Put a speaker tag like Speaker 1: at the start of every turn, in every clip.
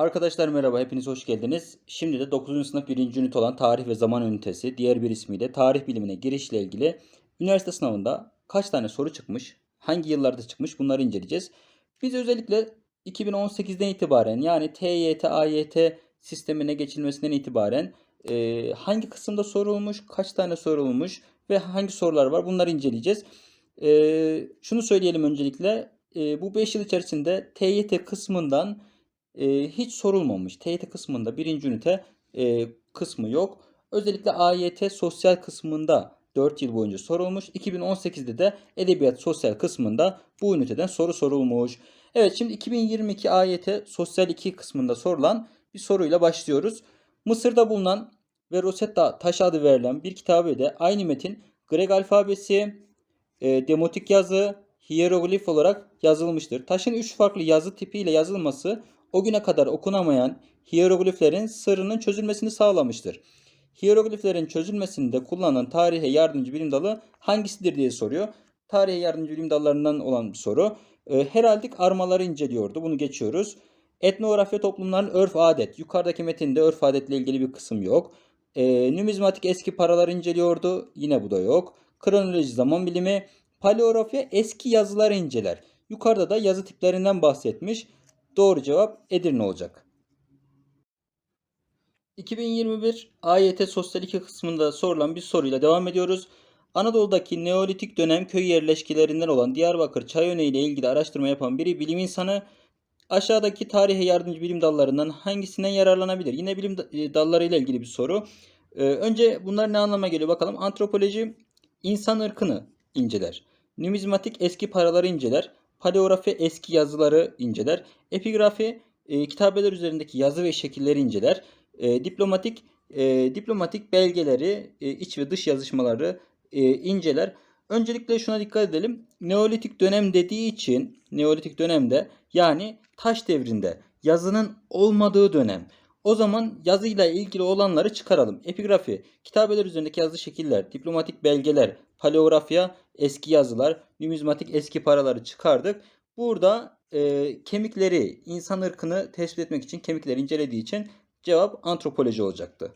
Speaker 1: Arkadaşlar merhaba, hepiniz hoş geldiniz. Şimdi de 9. sınıf 1. ünite olan tarih ve zaman ünitesi, diğer bir ismiyle tarih bilimine girişle ilgili üniversite sınavında kaç tane soru çıkmış, hangi yıllarda çıkmış bunları inceleyeceğiz. Biz özellikle 2018'den itibaren yani TYT, AYT sistemine geçilmesinden itibaren e, hangi kısımda sorulmuş, kaç tane sorulmuş ve hangi sorular var bunları inceleyeceğiz. E, şunu söyleyelim öncelikle, e, bu 5 yıl içerisinde TYT kısmından e, hiç sorulmamış. TYT kısmında birinci ünite e, kısmı yok. Özellikle AYT sosyal kısmında 4 yıl boyunca sorulmuş. 2018'de de edebiyat sosyal kısmında bu üniteden soru sorulmuş. Evet şimdi 2022 AYT sosyal 2 kısmında sorulan bir soruyla başlıyoruz. Mısır'da bulunan ve Rosetta taşı adı verilen bir kitabı ile aynı metin Grek alfabesi, e, demotik yazı, hieroglif olarak yazılmıştır. Taşın 3 farklı yazı tipiyle yazılması o güne kadar okunamayan hierogliflerin sırrının çözülmesini sağlamıştır. Hierogliflerin çözülmesinde kullanılan tarihe yardımcı bilim dalı hangisidir diye soruyor. Tarihe yardımcı bilim dallarından olan bir soru. E, heraldik armaları inceliyordu. Bunu geçiyoruz. Etnografya toplumların örf adet. Yukarıdaki metinde örf adetle ilgili bir kısım yok. E, numizmatik eski paraları inceliyordu. Yine bu da yok. Kronoloji zaman bilimi. Paleografya eski yazıları inceler. Yukarıda da yazı tiplerinden bahsetmiş. Doğru cevap Edirne olacak. 2021 AYT Sosyal 2 kısmında sorulan bir soruyla devam ediyoruz. Anadolu'daki Neolitik dönem köy yerleşkelerinden olan Diyarbakır Çayöne ile ilgili araştırma yapan biri bilim insanı aşağıdaki tarihe yardımcı bilim dallarından hangisinden yararlanabilir? Yine bilim e, dalları ile ilgili bir soru. Ee, önce bunlar ne anlama geliyor bakalım. Antropoloji insan ırkını inceler. Numizmatik eski paraları inceler. Paleografi eski yazıları inceler. Epigrafi e, kitabeler üzerindeki yazı ve şekilleri inceler. E, diplomatik e, diplomatik belgeleri, e, iç ve dış yazışmaları e, inceler. Öncelikle şuna dikkat edelim. Neolitik dönem dediği için Neolitik dönemde yani taş devrinde yazının olmadığı dönem. O zaman yazıyla ilgili olanları çıkaralım. Epigrafi, kitabeler üzerindeki yazı şekiller, diplomatik belgeler, paleografya, eski yazılar, numizmatik eski paraları çıkardık. Burada e, kemikleri, insan ırkını tespit etmek için kemikleri incelediği için cevap antropoloji olacaktı.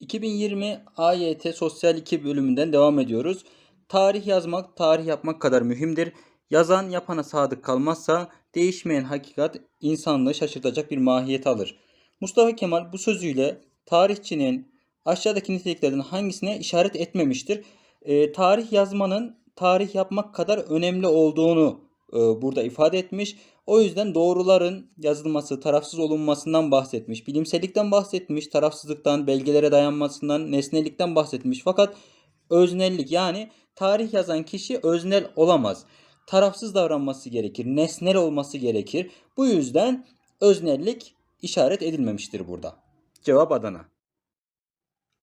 Speaker 1: 2020 AYT Sosyal 2 bölümünden devam ediyoruz. Tarih yazmak, tarih yapmak kadar mühimdir. Yazan yapana sadık kalmazsa değişmeyen hakikat insanlığı şaşırtacak bir mahiyet alır. Mustafa Kemal bu sözüyle tarihçinin aşağıdaki niteliklerden hangisine işaret etmemiştir? E, tarih yazmanın tarih yapmak kadar önemli olduğunu e, burada ifade etmiş. O yüzden doğruların yazılması, tarafsız olunmasından bahsetmiş. Bilimsellikten bahsetmiş, tarafsızlıktan, belgelere dayanmasından, nesnelikten bahsetmiş. Fakat öznellik yani tarih yazan kişi öznel olamaz. Tarafsız davranması gerekir, nesnel olması gerekir. Bu yüzden öznellik işaret edilmemiştir burada. Cevap Adana.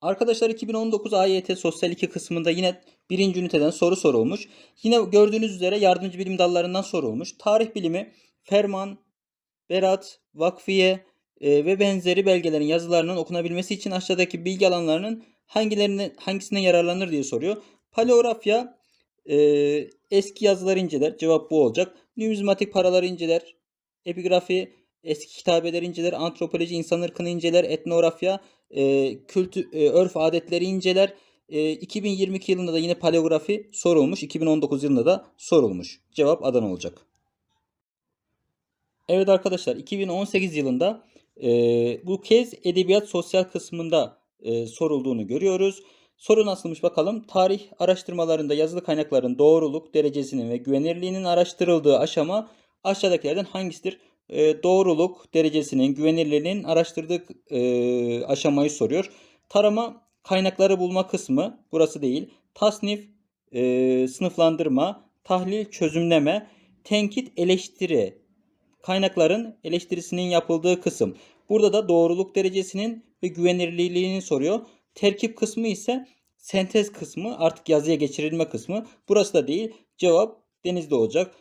Speaker 1: Arkadaşlar 2019 AYT Sosyal 2 kısmında yine birinci üniteden soru sorulmuş. Yine gördüğünüz üzere yardımcı bilim dallarından sorulmuş. Tarih bilimi, ferman, berat, vakfiye e, ve benzeri belgelerin yazılarının okunabilmesi için aşağıdaki bilgi alanlarının hangilerine, hangisinden yararlanır diye soruyor. Paleografya e, eski yazıları inceler. Cevap bu olacak. Numizmatik paraları inceler. Epigrafi eski kitabeleri inceler. Antropoloji insan ırkını inceler. Etnografya e, kültü, e, örf adetleri inceler. E, 2022 yılında da yine paleografi sorulmuş. 2019 yılında da sorulmuş. Cevap Adana olacak. Evet arkadaşlar 2018 yılında e, bu kez edebiyat sosyal kısmında e, sorulduğunu görüyoruz. Soru nasılmış bakalım. Tarih araştırmalarında yazılı kaynakların doğruluk derecesinin ve güvenirliğinin araştırıldığı aşama aşağıdakilerden hangisidir? E, doğruluk derecesinin, güvenirliğinin araştırdığı e, aşamayı soruyor. Tarama kaynakları bulma kısmı burası değil. Tasnif, e, sınıflandırma, tahlil, çözümleme, tenkit, eleştiri kaynakların eleştirisinin yapıldığı kısım. Burada da doğruluk derecesinin ve güvenilirliğini soruyor. Terkip kısmı ise sentez kısmı artık yazıya geçirilme kısmı. Burası da değil. Cevap denizde olacak.